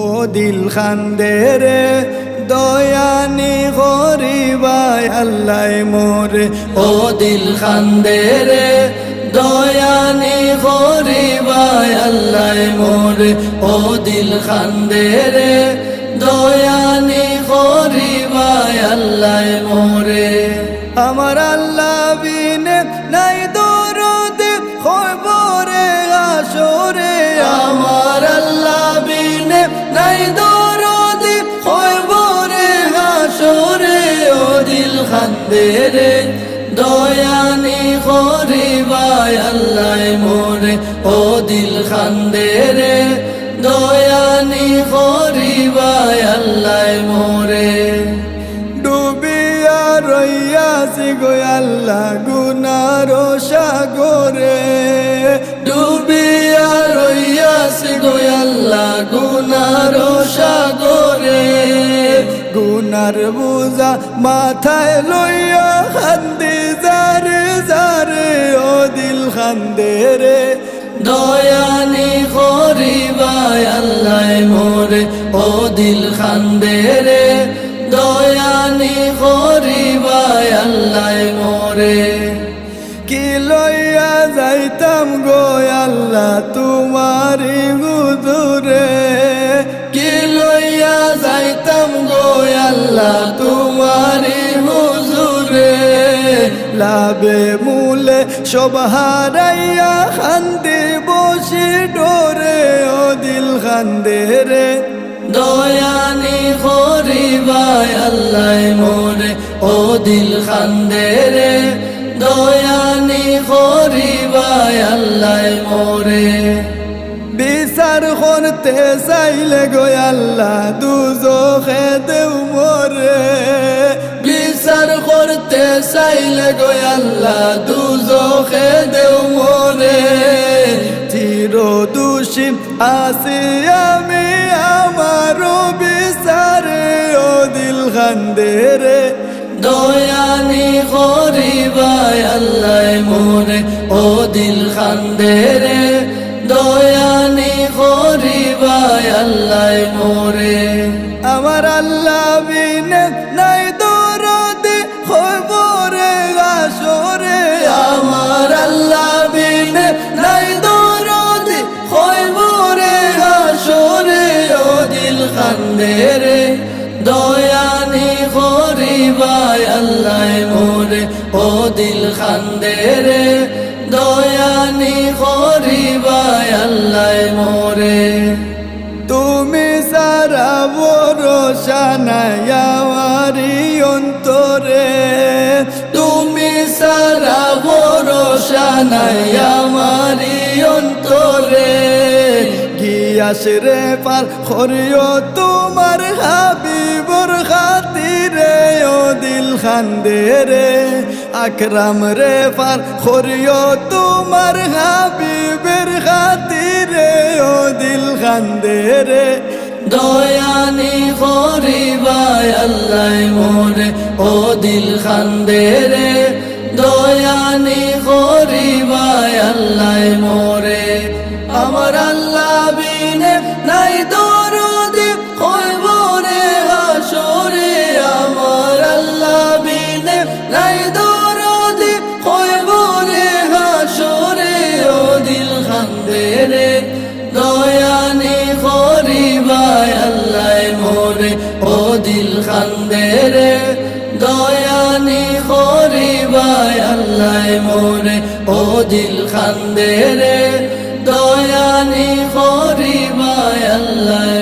ও দিল খান্দে রে দয়ানি গরিবাই আল্লাহ মোরে। ও দিল খান্দে রে দয়ানি গরিবাই আল্লাহ মোরে। ও দিল খান্দে রে দয়ানি গরিবাই আল্লাহ মোরে। আমার আল্লাহ খান্দে রে দয়ানি গরিবাই আল্লাহ মোরে ও দিল খান্দে রে দয়ানি গরিবাই আল্লাহ মোরে। ডুবিয়া রইয়াছি গো আল্লাহ, গুনার সাগরে। বুঝা মাথায় লইয়া খান্দি যারে যারে ও দিল খান্দে রে। দয়ানি গরিবাই আল্লাহ মোরে ও দিল খান্দে রে। দয়ানি গরিবাই আল্লাহ মোরে। কি লইয়া যাইতাম গো আল্লাহ তোমারি? লাভে মূলে সব হারাইয়া খান্দি বসে ডোরে ও দিল খান্দে রে। দয়ানি গরিবাই আল্লাহ মোরে ও দিল খান্দে রে। দয়ানি গরিবাই আল্লাহ মোরে। বিচার করতে চাইলে গো আল্লাহ দুজোখে দেউ চাইলে গো আল্লাহ, দুজখে দেও মোরে চির দোষী আসি আমি আমারও বিচারে, ও দিল খান্দে রে দয়ানি গরিবাই আল্লাহ মোরে ও দিল খান্দে রে দয়ানি গরিবাই আল্লাহ মোরে আমার আল্লাহ বিনে নাই রে দয়ানি গরিবাই আল্লাহ মোরে ও দিল খান্দে রে দয়ানি গরিবাই আল্লাহ মোরে তুমি সারা নাই আমারি অন্তরে। তুমি সারা ভরসা নাই আমারি অন্তরে। গিয়াস রে পার খরিও তোমার হাবিবর খাতিরে, ও দিল খান্দে রে আকরাম রে পার খরিও তোমার হাবিবের খাতিরে, ও দিল খান্দে রে। দয়ানি গরিবাই আল্লাহ মোরে ও দিল খান্দে রে। দয়ানি গরিবাই আল্লাহ মোরে আমার আল্লাহ মোরে ও দিল খান্দে রে। দয়ানি গরিবাই আল্লাহ